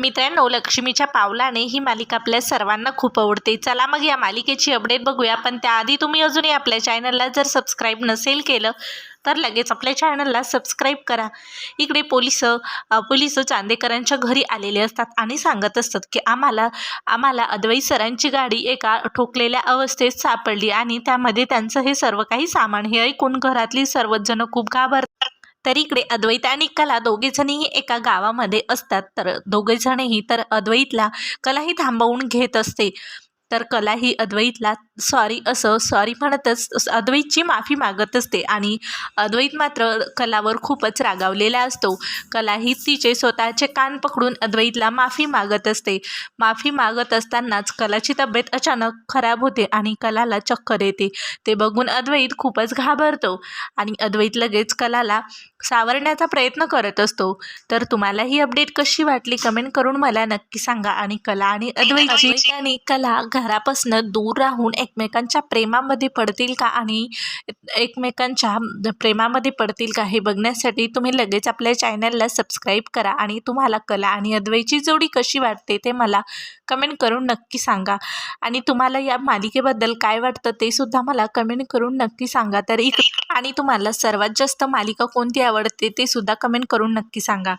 मित्रांनो लक्ष्मीच्या पावलाने ही मालिका आपल्या सर्वांना खूप आवडते. चला मग या मालिकेची अपडेट बघूया. पण त्याआधी तुम्ही अजूनही आपल्या चॅनलला जर सबस्क्राईब नसेल केलं तर लगेच आपल्या चॅनलला सबस्क्राईब करा. इकडे पोलीस पोलीस चांदेकरांच्या घरी आलेले असतात आणि सांगत असतात की आम्हाला आम्हाला अद्वैत सरांची गाडी एका ठोकलेल्या अवस्थेत सापडली आणि त्यामध्ये त्यांचं हे सर्व काही सामान हे ऐकून घरातली सर्वच जण खूप घाबरतात. तर इकडे अद्वैत आणि कला दोघेजणीही एका गावामध्ये असतात. तर दोघेजणही तर अद्वैतला कला ही थांबवून घेत असते. तर कला ही अद्वैतला सॉरी असं सॉरी म्हणतच अद्वैतची माफी मागत असते. आणि अद्वैत मात्र कलावर खूपच रागावलेला असतो. कला ही तिचे स्वतःचे कान पकडून अद्वैतला माफी मागत असते. माफी मागत असतानाच कलाची तब्येत अचानक खराब होते आणि कलाला चक्कर येते. ते बघून अद्वैत खूपच घाबरतो आणि अद्वैत लगेच कलाला सावरण्याचा प्रयत्न करत असतो. तर तुम्हाला ही अपडेट कशी वाटली कमेंट करून मला नक्की सांगा. आणि कला आणि अद्वैतची आणि कला घरापासून दूर राहून एकमेकांच्या प्रेमामध्ये पडतील का? आणि एकमेकांच्या प्रेमामध्ये पडतील का हे बघण्यासाठी तुम्ही लगेच आपल्या चॅनलला सबस्क्राईब करा आणि तुम्हाला कला आणि अद्वैची जोडी कशी वाटते ते मला कमेंट करून नक्की सांगा. आणि तुम्हाला या मालिकेबद्दल काय वाटतं ते सुद्धा मला कमेंट करून नक्की सांगा. तर इकडे आणि तुम्हाला सर्वात जास्त मालिका कोणती आवडते ते सुद्धा कमेंट करून नक्की सांगा.